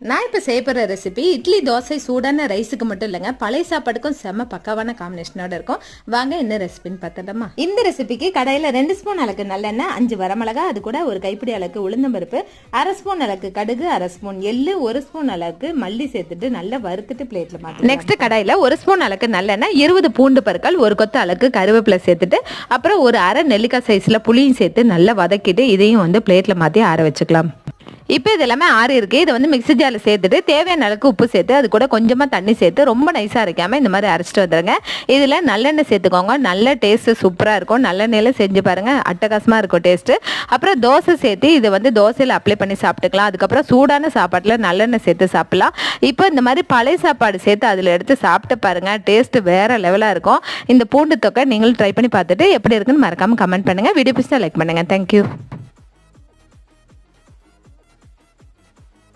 நான் இப்போ செய்ய போகிற ரெசிபி இட்லி தோசை சூடான ரைஸுக்கு மட்டும் இல்லைங்க. பழைய சாப்பாட்டுக்கும் செம்ம பக்காவான காம்பினேஷனோட இருக்கும். வாங்க என்ன ரெசிபின்னு பார்த்துடலாமா? இந்த ரெசிபிக்கு கடையில் ரெண்டு ஸ்பூன் அளவுக்கு நல்லெண்ணெய் அஞ்சு வரமிளகா அது கூட ஒரு கைப்பிடி அளவுக்கு உளுந்தம்பருப்பு அரை ஸ்பூன் அளவுக்கு கடுகு அரை ஸ்பூன் எள்ளு ஒரு ஸ்பூன் அளவுக்கு மல்லி சேர்த்துட்டு நல்லா வறுத்துட்டு பிளேட்டில் மாற்றி நெக்ஸ்ட் கடையில் ஒரு ஸ்பூன் அளவுக்கு நல்லெண்ணெய் இருபது பூண்டு பருக்கள் ஒரு கொத்து அளவுக்கு கருவேப்பிலை சேர்த்துட்டு அப்புறம் ஒரு அரை நெல்லிக்காய் சைஸில் புளியும் சேர்த்து நல்லா வதக்கிட்டு இதையும் வந்து பிளேட்டில் மாற்றி ஆற வச்சுக்கலாம். இப்போ இது எல்லாமே ஆறு இருக்குது இதை வந்து மிக்ஸி ஜாரில் சேர்த்துட்டு தேவையான அளவுக்கு உப்பு சேர்த்து அது கூட கொஞ்சமாக தண்ணி சேர்த்து ரொம்ப நைஸாக அரைக்காமல் இந்த மாதிரி அரைச்சிட்டு வந்துடுங்க இதில் நல்லெண்ணெய் சேர்த்துக்கோங்க. நல்ல டேஸ்ட்டு சூப்பராக இருக்கும். நல்லெண்ணெயில் செஞ்சு பாருங்கள் அட்டகாசமாக இருக்கும் டேஸ்ட்டு அப்புறம் தோசை சேர்த்து இதை வந்து தோசையில் அப்ளை பண்ணி சாப்பிட்டுக்கலாம். அதுக்கப்புறம் சூடான சாப்பாட்டில் நல்லெண்ணெய் சேர்த்து சாப்பிட்லாம். இப்போ இந்த மாதிரி பழைய சாப்பாடு சேர்த்து அதில் எடுத்து சாப்பிட்டு பாருங்கள் டேஸ்ட்டு வேறு லெவலாக இருக்கும். இந்த பூண்டு தொக்கை நீங்களும் ட்ரை பண்ணி பார்த்துட்டு எப்படி இருக்குன்னு மறக்காமல் கமெண்ட் பண்ணுங்கள் வீடியோ பிடிச்சா லைக் பண்ணுங்கள் தேங்க்யூ